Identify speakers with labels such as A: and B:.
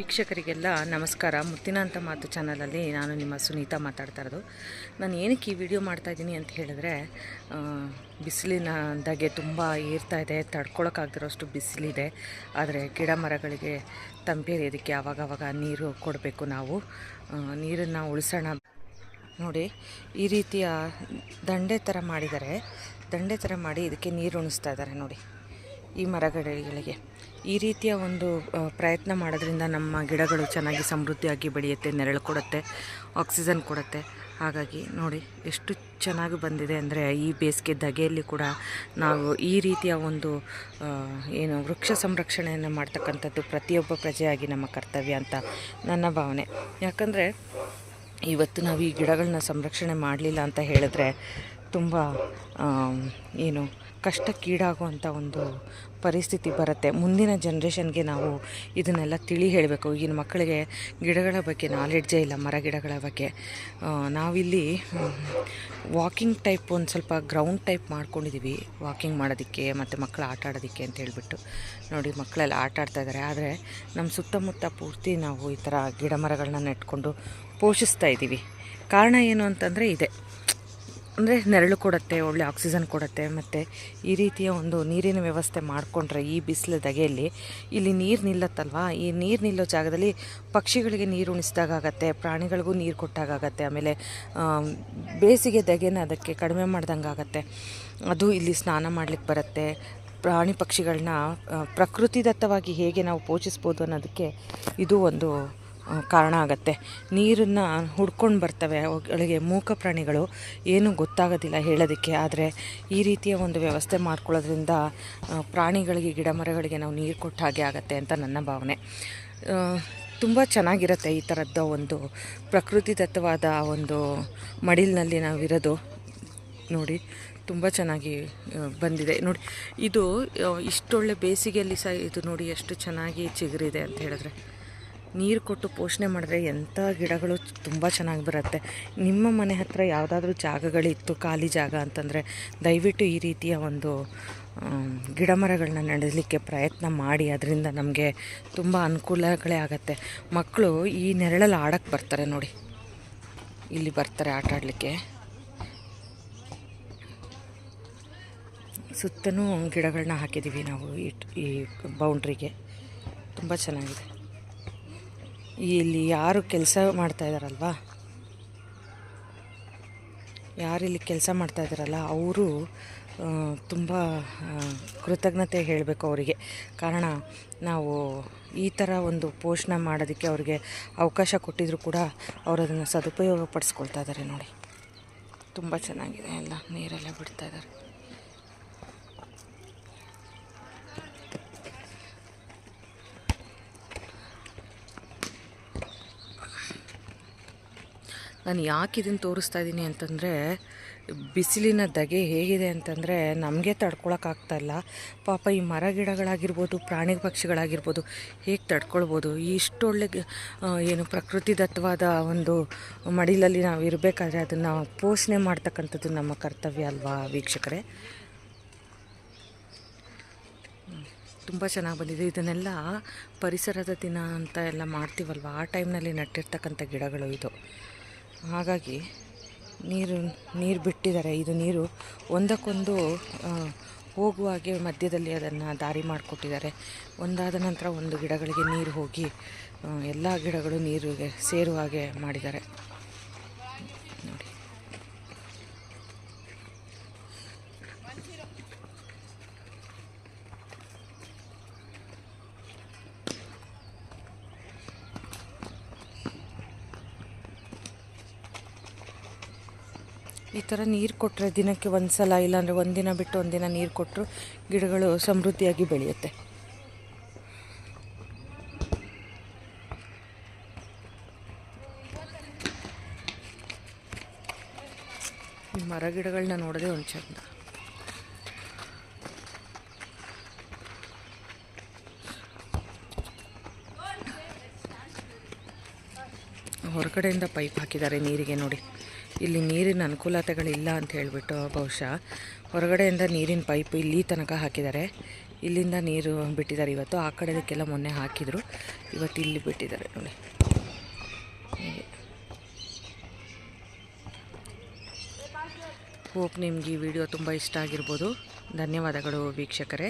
A: ವೀಕ್ಷಕರಿಗೆಲ್ಲ ನಮಸ್ಕಾರ. ಮುತ್ತಿನ ಅಂತ ಮಾತು ಚಾನಲಲ್ಲಿ ನಾನು ನಿಮ್ಮ ಸುನೀತಾ ಮಾತಾಡ್ತಾ ಇರೋದು. ನಾನು ಏನಕ್ಕೆ ಈ ವಿಡಿಯೋ ಮಾಡ್ತಾಯಿದ್ದೀನಿ ಅಂತ ಹೇಳಿದ್ರೆ ಬಿಸಿಲಿನ ದಾಗೆ ತುಂಬ ಏರ್ತಾ ಇದೆ, ತಡ್ಕೊಳಕ್ಕಾಗ್ದಿರೋಷ್ಟು ಬಿಸಿಲಿದೆ. ಆದರೆ ಗಿಡ ಮರಗಳಿಗೆ ತಂಪೇರಿಯೋದಕ್ಕೆ ಆವಾಗವಾಗ ನೀರು ಕೊಡಬೇಕು ನಾವು. ನೀರನ್ನು ಉಳಿಸೋಣ. ನೋಡಿ, ಈ ರೀತಿಯ ದಂಡೆ ಥರ ಮಾಡಿದ್ದಾರೆ. ದಂಡೆ ಥರ ಮಾಡಿ ಇದಕ್ಕೆ ನೀರು ಉಣಿಸ್ತಾ ಇದ್ದಾರೆ ನೋಡಿ. ಈ ಮರಗಿಡಗಳಿಗೆ ಈ ರೀತಿಯ ಒಂದು ಪ್ರಯತ್ನ ಮಾಡೋದ್ರಿಂದ ನಮ್ಮ ಗಿಡಗಳು ಚೆನ್ನಾಗಿ ಸಮೃದ್ಧಿಯಾಗಿ ಬೆಳೆಯುತ್ತೆ, ನೆರಳು ಕೊಡುತ್ತೆ ಆಕ್ಸಿಜನ್ ಕೊಡುತ್ತೆ. ಹಾಗಾಗಿ ನೋಡಿ, ಎಷ್ಟು ಚೆನ್ನಾಗಿ ಬಂದಿದೆ ಅಂದರೆ ಈ ಬೇಸಿಗೆ ಧಗೆಯಲ್ಲಿ ಕೂಡ ನಾವು ಈ ರೀತಿಯ ಒಂದು ಏನು ವೃಕ್ಷ ಸಂರಕ್ಷಣೆಯನ್ನು ಮಾಡ್ತಕ್ಕಂಥದ್ದು ಪ್ರತಿಯೊಬ್ಬ ಪ್ರಜೆಯಾಗಿ ನಮ್ಮ ಕರ್ತವ್ಯ ಅಂತ ನನ್ನ ಭಾವನೆ. ಯಾಕಂದರೆ ಇವತ್ತು ನಾವು ಈ ಗಿಡಗಳನ್ನ ಸಂರಕ್ಷಣೆ ಮಾಡಲಿಲ್ಲ ಅಂತ ಹೇಳಿದ್ರೆ ತುಂಬ ಏನು ಕಷ್ಟಕ್ಕೀಡಾಗುವಂಥ ಒಂದು ಪರಿಸ್ಥಿತಿ ಬರುತ್ತೆ. ಮುಂದಿನ ಜನ್ರೇಷನ್ಗೆ ನಾವು ಇದನ್ನೆಲ್ಲ ತಿಳಿ ಹೇಳಬೇಕು. ಈಗಿನ ಮಕ್ಕಳಿಗೆ ಗಿಡಗಳ ಬಗ್ಗೆ ನಾಲೆಡ್ಜೇ ಇಲ್ಲ, ಮರ ಗಿಡಗಳ ಬಗ್ಗೆ. ನಾವಿಲ್ಲಿ ವಾಕಿಂಗ್ ಟೈಪ್ ಒಂದು ಸ್ವಲ್ಪ ಗ್ರೌಂಡ್ ಟೈಪ್ ಮಾಡ್ಕೊಂಡಿದ್ದೀವಿ ವಾಕಿಂಗ್ ಮಾಡೋದಕ್ಕೆ, ಮತ್ತು ಮಕ್ಕಳು ಆಟ ಆಡೋದಕ್ಕೆ ಅಂತ ಹೇಳಿಬಿಟ್ಟು. ನೋಡಿ ಮಕ್ಕಳೆಲ್ಲ ಆಟ ಆಡ್ತಾಯಿದ್ದಾರೆ ಆದರೆ ನಮ್ಮ ಸುತ್ತಮುತ್ತ ಪೂರ್ತಿ ನಾವು ಈ ಥರ ಗಿಡ ಮರಗಳನ್ನ ನೆಟ್ಕೊಂಡು ಪೋಷಿಸ್ತಾ ಇದ್ದೀವಿ ಕಾರಣ ಏನು ಅಂತಂದರೆ ಇದೆ. ಅಂದರೆ ನೆರಳು ಕೊಡುತ್ತೆ, ಒಳ್ಳೆ ಆಕ್ಸಿಜನ್ ಕೊಡುತ್ತೆ, ಮತ್ತು ಈ ರೀತಿಯ ಒಂದು ನೀರಿನ ವ್ಯವಸ್ಥೆ ಮಾಡಿಕೊಂಡ್ರೆ ಈ ಬಿಸಿಲು ದಗೆಯಲ್ಲಿ ಇಲ್ಲಿ ನೀರು ನಿಲ್ಲತ್ತಲ್ವಾ? ಈ ನೀರು ನಿಲ್ಲೋ ಜಾಗದಲ್ಲಿ ಪಕ್ಷಿಗಳಿಗೆ ನೀರು ಉಣಿಸಿದಾಗತ್ತೆ ಪ್ರಾಣಿಗಳಿಗೂ ನೀರು ಕೊಟ್ಟಾಗತ್ತೆ ಆಮೇಲೆ ಬೇಸಿಗೆ ದಗೆನ ಅದಕ್ಕೆ ಕಡಿಮೆ ಮಾಡ್ದಂಗೆ ಆಗತ್ತೆ ಅದು ಇಲ್ಲಿ ಸ್ನಾನ ಮಾಡಲಿಕ್ಕೆ ಬರುತ್ತೆ. ಪ್ರಾಣಿ ಪಕ್ಷಿಗಳನ್ನ ಪ್ರಕೃತಿದತ್ತವಾಗಿ ಹೇಗೆ ನಾವು ಪೋಷಿಸ್ಬೋದು ಅನ್ನೋದಕ್ಕೆ ಇದು ಒಂದು ಕಾರಣ ಆಗುತ್ತೆ. ನೀರನ್ನು ಹುಡ್ಕೊಂಡು ಬರ್ತವೆ ಅವುಗಳಿಗೆ ಮೂಕ ಪ್ರಾಣಿಗಳು. ಏನೂ ಗೊತ್ತಾಗೋದಿಲ್ಲ ಹೇಳೋದಕ್ಕೆ. ಆದರೆ ಈ ರೀತಿಯ ಒಂದು ವ್ಯವಸ್ಥೆ ಮಾಡ್ಕೊಳ್ಳೋದ್ರಿಂದ ಪ್ರಾಣಿಗಳಿಗೆ, ಗಿಡ ಮರಗಳಿಗೆ ನಾವು ನೀರು ಕೊಟ್ಟ ಹಾಗೆ ಆಗುತ್ತೆ ಅಂತ ನನ್ನ ಭಾವನೆ. ತುಂಬ ಚೆನ್ನಾಗಿರುತ್ತೆ ಈ ಥರದ್ದ ಒಂದು ಪ್ರಕೃತಿದತ್ತವಾದ ಒಂದು ಮಡಿಲಿನಲ್ಲಿ ನಾವಿರೋದು. ನೋಡಿ, ತುಂಬ ಚೆನ್ನಾಗಿ ಬಂದಿದೆ. ನೋಡಿ, ಇದು ಇಷ್ಟೊಳ್ಳೆ ಬೇಸಿಗೆಯಲ್ಲಿ ಸಹ ಇದು ನೋಡಿ ಎಷ್ಟು ಚೆನ್ನಾಗಿ ಚಿಗುರಿದೆ ಅಂತ ಹೇಳಿದ್ರೆ. ನೀರು ಕೊಟ್ಟು ಪೋಷಣೆ ಮಾಡಿದ್ರೆ ಎಂಥ ಗಿಡಗಳು ತುಂಬ ಚೆನ್ನಾಗಿ ಬರುತ್ತೆ. ನಿಮ್ಮ ಮನೆ ಹತ್ರ ಯಾವುದಾದ್ರೂ ಜಾಗಗಳಿತ್ತು, ಖಾಲಿ ಜಾಗ ಅಂತಂದರೆ ದಯವಿಟ್ಟು ಈ ರೀತಿಯ ಒಂದು ಗಿಡ ಮರಗಳನ್ನ ನೆಡಲಿಕ್ಕೆ ಪ್ರಯತ್ನ ಮಾಡಿ. ಅದರಿಂದ ನಮಗೆ ತುಂಬ ಅನುಕೂಲಗಳೇ ಆಗುತ್ತೆ. ಮಕ್ಕಳು ಈ ನೆರಳಲ್ಲಿ ಆಡಕ್ಕೆ ಬರ್ತಾರೆ ನೋಡಿ. ಇಲ್ಲಿ ಬರ್ತಾರೆ ಆಟ ಆಡಲಿಕ್ಕೆ. ಸುತ್ತಲೂ ಗಿಡಗಳನ್ನ ಹಾಕಿದ್ದೀವಿ ನಾವು ಈ ಬೌಂಡ್ರಿಗೆ ತುಂಬ ಚೆನ್ನಾಗಿದೆ. ಇಲ್ಲಿ ಯಾರು ಕೆಲಸ ಮಾಡ್ತಾ ಇದ್ದಾರಲ್ವಾ ಯಾರು ಇಲ್ಲಿ ಕೆಲಸ ಮಾಡ್ತಾ ಇದ್ದಾರಲ್ಲ ಅವರು ತುಂಬ ಕೃತಜ್ಞತೆ ಹೇಳಬೇಕು ಅವರಿಗೆ. ಕಾರಣ, ನಾವು ಈ ಥರ ಒಂದು ಪೋಷಣ ಮಾಡೋದಕ್ಕೆ ಅವರಿಗೆ ಅವಕಾಶ ಕೊಟ್ಟಿದ್ರು ಕೂಡ ಅವರು ಅದನ್ನು ಸದುಪಯೋಗ ಪಡಿಸ್ಕೊಳ್ತಾ ಇದ್ದಾರೆ ನೋಡಿ. ತುಂಬ ಚೆನ್ನಾಗಿದೆ ಎಲ್ಲ ನೀರೆಲ್ಲ ಬಿಡ್ತಾ ಇದ್ದಾರೆ ನಾನು ಯಾಕೆ ಇದನ್ನು ತೋರಿಸ್ತಾ ಇದ್ದೀನಿ ಅಂತಂದರೆ, ಬಿಸಿಲಿನ ಧಗೆ ಹೇಗಿದೆ ಅಂತಂದರೆ ನಮಗೆ ತಡ್ಕೊಳಕ್ಕಾಗ್ತಾ ಇಲ್ಲ. ಪಾಪ ಈ ಮರ ಗಿಡಗಳಾಗಿರ್ಬೋದು, ಪ್ರಾಣಿ ಪಕ್ಷಿಗಳಾಗಿರ್ಬೋದು, ಹೇಗೆ ತಡ್ಕೊಳ್ಬೋದು? ಇಷ್ಟೊಳ್ಳೆ ಏನು ಪ್ರಕೃತಿದತ್ತವಾದ ಒಂದು ಮಡಿಲಲ್ಲಿ ನಾವು ಇರಬೇಕಾದ್ರೆ ಅದನ್ನು ಪೋಷಣೆ ಮಾಡ್ತಕ್ಕಂಥದ್ದು ನಮ್ಮ ಕರ್ತವ್ಯ ಅಲ್ವಾ ವೀಕ್ಷಕರೇ? ತುಂಬ ಚೆನ್ನಾಗಿ ಬಂದಿದೆ. ಇದನ್ನೆಲ್ಲ ಪರಿಸರದ ದಿನ ಅಂತ ಎಲ್ಲ ಮಾಡ್ತೀವಲ್ವ? ಆ ಟೈಮ್ನಲ್ಲಿ ನಟ್ಟಿರ್ತಕ್ಕಂಥ ಗಿಡಗಳು ಇದು. ಹಾಗಾಗಿ ನೀರು ನೀರು ಬಿಟ್ಟಿದ್ದಾರೆ. ಇದು ನೀರು ಒಂದಕ್ಕೊಂದು ಹೋಗುವ ಹಾಗೆ ಮಧ್ಯದಲ್ಲಿ ಅದನ್ನು ದಾರಿ ಮಾಡಿಕೊಟ್ಟಿದ್ದಾರೆ. ಒಂದಾದ ನಂತರ ಒಂದು ಗಿಡಗಳಿಗೆ ನೀರು ಹೋಗಿ ಎಲ್ಲ ಗಿಡಗಳು ನೀರಿಗೆ ಸೇರುವ ಹಾಗೆ ಮಾಡಿದ್ದಾರೆ ನೋಡಿ ಈ ಥರ ನೀರು ಕೊಟ್ಟರೆ ದಿನಕ್ಕೆ ಒಂದು ಸಲ ಇಲ್ಲಾಂದರೆ ಒಂದಿನ ಬಿಟ್ಟು ಒಂದಿನ ನೀರು ಕೊಟ್ಟರು ಗಿಡಗಳು ಸಮೃದ್ಧಿಯಾಗಿ ಬೆಳೆಯುತ್ತೆ. ಮರ ಗಿಡಗಳನ್ನ ನೋಡೋದೇ ಒಂದು ಚಂದ ಹೊರಗಡೆಯಿಂದ ಪೈಪ್ ಹಾಕಿದ್ದಾರೆ ನೀರಿಗೆ ನೋಡಿ. ಇಲ್ಲಿ ನೀರಿನ ಅನುಕೂಲತೆಗಳಿಲ್ಲ ಅಂತ ಹೇಳಿಬಿಟ್ಟು ಬಹುಶಃ ಹೊರಗಡೆಯಿಂದ ನೀರಿನ ಪೈಪ್ ಇಲ್ಲಿ ತನಕ ಹಾಕಿದ್ದಾರೆ. ಇಲ್ಲಿಂದ ನೀರು ಬಿಟ್ಟಿದ್ದಾರೆ. ಇವತ್ತು ಆ ಕಡೆದಕ್ಕೆಲ್ಲ ಮೊನ್ನೆ ಹಾಕಿದರು. ಇವತ್ತು ಇಲ್ಲಿ ಬಿಟ್ಟಿದ್ದಾರೆ ನೋಡಿ. ಹೋಪ್ ನಿಮ್ಗೆ ಈ ವಿಡಿಯೋ ತುಂಬ ಇಷ್ಟ ಆಗಿರ್ಬೋದು. ಧನ್ಯವಾದಗಳು ವೀಕ್ಷಕರೇ.